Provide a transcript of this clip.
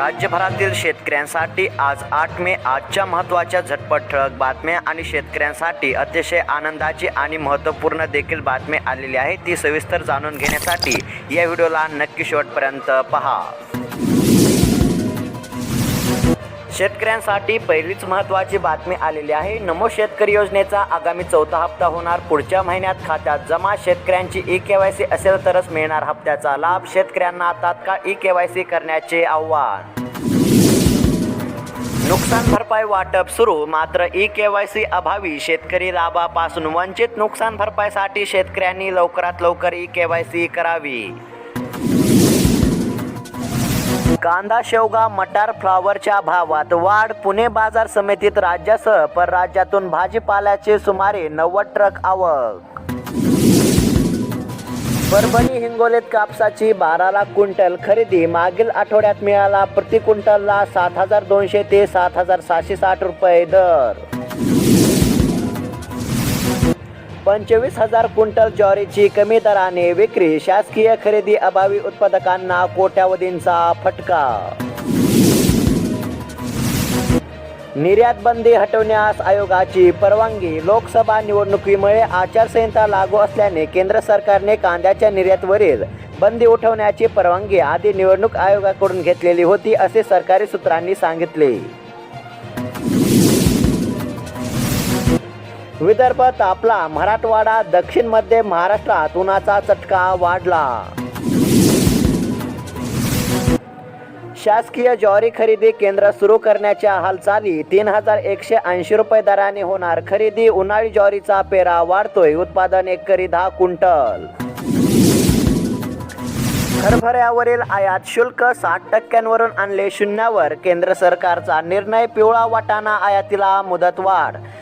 राज्यभरातील शेतकऱ्यांसाठी आज आठ मे आजच्या महत्त्वाच्या झटपट ठळक बातम्या आणि शेतकऱ्यांसाठी अतिशय आनंदाची आणि महत्त्वपूर्ण देखील बातमी आलेली आहे. ती सविस्तर जाणून घेण्यासाठी या व्हिडिओला नक्की शेवटपर्यंत पहा. शेतकऱ्यांसाठी पहिलीच महत्त्वाची बातमी आलेली आहे. नमो शेतकरी योजनेचा आगामी चौथा हप्ता होणार. पुढच्या महिन्यात खात्यात जमा शेतकऱ्यांची ई के वाय सी असेल तरच मिळणार हप्त्याचा लाभ. शेतकऱ्यांना तात्काळ ई के वाय सी करण्याचे आव्हान. नुकसान भरपाई वाटप सुरू. मात्र ई के वाय सी अभावी शेतकरी लाभापासून वंचित नुकसान भरपाईसाठी शेतकऱ्यांनी लवकरात लवकर ई के वाय सी करावी. कांदा शेवगा मटार फ्लावरच्या भावात वाढ पुणे बाजार समितीत राज्यासह परराज्यातून भाजीपाल्याचे सुमारे नव्वद ट्रक आवक. परभणी हिंगोलीत कापसाची बारा लाख क्विंटल खरेदी मागील आठवड्यात मिळाला. प्रति क्विंटलला सात हजार दोनशे ते सात हजार सहाशे साठ रुपये दर. पंचवीस हजार क्विंटल ज्वारीची कमी दराने विक्री शासकीय खरेदी अभावी उत्पादकांना कोट्यावधींचा फटका. निर्यात बंदी हटवण्यास आयोगाची परवानगी लोकसभा निवडणुकीमुळे आचारसंहिता लागू असल्याने केंद्र सरकारने कांद्याच्या निर्यातवरील बंदी उठवण्याची परवानगी आधी निवडणूक आयोगाकडून घेतलेली होती असे सरकारी सूत्रांनी सांगितले. विदर्भ तापला. मराठवाडा दक्षिण मध्य महाराष्ट्रात उन्हाचा चटका वाढला. शासकीय ज्वारी खरेदी केंद्र सुरू करण्याच्या हालचाली. तीन हजार एकशे ऐंशी रुपये दराने होणार खरेदी. उन्हाळी ज्वारीचा पेरा वाढतोय. उत्पादन एकरी दहा क्विंटल. हरभऱ्यावरील आयात शुल्क साठ टक्क्यांवरून आणले शून्यावर. केंद्र सरकारचा निर्णय पिवळा वाटाणा आयातीला मुदतवाढ.